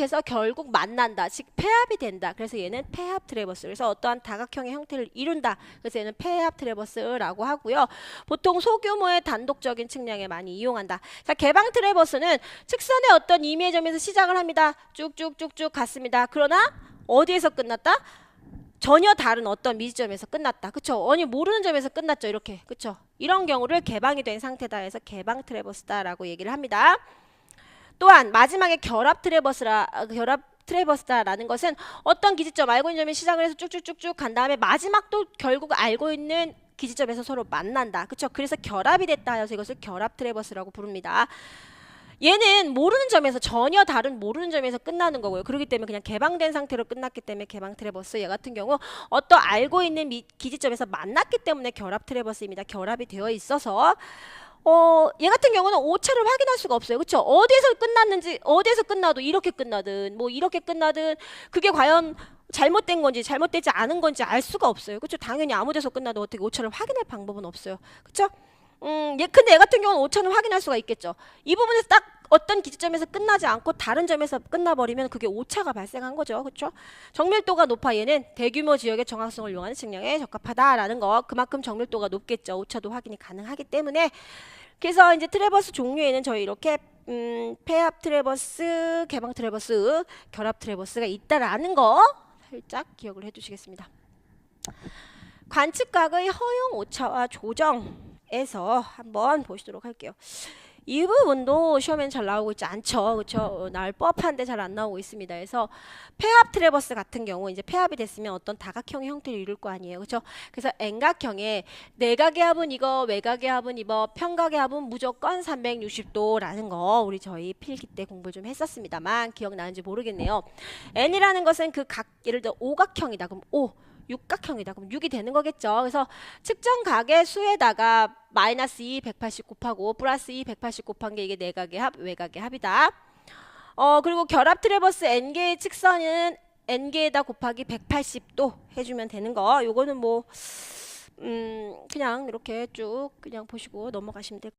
시작해서 결국 만난다. 즉 폐합이 된다. 그래서 얘는 폐합 트레버스. 그래서 어떠한 다각형의 형태를 이룬다. 그래서 얘는 폐합 트레버스라고 하고요. 보통 소규모의 단독적인 측량에 많이 이용한다. 자, 개방 트레버스는 측선의 어떤 임의의 점에서 시작을 합니다. 쭉쭉쭉쭉 갔습니다. 그러나 어디에서 끝났다? 전혀 다른 어떤 미지점에서 끝났다. 그쵸? 아니 모르는 점에서 끝났죠. 이렇게. 그쵸? 이런 경우를 개방이 된 상태다 해서 개방 트레버스다라고 얘기를 합니다. 또한 마지막에 결합 트레버스라 아, 결합 트레버스다라는 것은 어떤 기지점 알고 있는 점에 시작을 해서 쭉쭉쭉쭉 간 다음에 마지막도 결국 알고 있는 기지점에서 서로 만난다. 그쵸? 그래서 결합이 됐다 해서 이것을 결합 트레버스라고 부릅니다. 얘는 모르는 점에서 전혀 다른 모르는 점에서 끝나는 거고요. 그렇기 때문에 그냥 개방된 상태로 끝났기 때문에 개방 트레버스. 얘 같은 경우 어떤 알고 있는 미- 기지점에서 만났기 때문에 결합 트레버스입니다. 결합이 되어 있어서 어, 얘 같은 경우는 오차를 확인할 수가 없어요. 그렇죠? 어디에서 끝났는지 어디에서 끝나도 이렇게 끝나든 뭐 이렇게 끝나든 그게 과연 잘못된 건지 잘못되지 않은 건지 알 수가 없어요. 그렇죠? 당연히 아무 데서 끝나도 어떻게 오차를 확인할 방법은 없어요. 그렇죠? 음, 얘 근데 얘 같은 경우는 오차는 확인할 수가 있겠죠. 이 부분에서 딱 어떤 기지점에서 끝나지 않고 다른 점에서 끝나버리면 그게 오차가 발생한 거죠. 그렇죠? 정밀도가 높아 얘는 대규모 지역의 정확성을 이용하는 측량에 적합하다라는 거. 그만큼 정밀도가 높겠죠. 오차도 확인이 가능하기 때문에 그래서 이제 트레버스 종류에는 저희 이렇게 음, 폐합 트레버스, 개방 트레버스, 결합 트레버스가 있다라는 거 살짝 기억을 해두시겠습니다. 관측각의 허용 오차와 조정 에서 한번 보시도록 할게요. 이 부분도 시험엔 잘 나오고 있지 않죠. 그렇죠? 날 법한데 잘 안 나오고 있습니다. 그래서 폐합 트레버스 같은 경우 이제 폐합이 됐으면 어떤 다각형의 형태를 이룰 거 아니에요. 그렇죠? 그래서 N각형의 내각의 합은 이거, 외각의 합은 이거, 평각의 합은 무조건 360도라는 거 우리 저희 필기 때 공부 좀 했었습니다만 기억나는지 모르겠네요. N이라는 것은 그 각 예를 들어 오각형이다. 그럼 O 육각형이다. 그럼 6이 되는 거겠죠. 그래서 측정 각의 수에다가 마이너스 2 180 곱하고 플러스 2 180 곱한 게 이게 내각의 합, 외각의 합이다. 어 그리고 결합 트레버스 n 개의 측선은 n 개에다 곱하기 180도 해주면 되는 거. 요거는 뭐 음, 그냥 이렇게 쭉 그냥 보시고 넘어가시면 될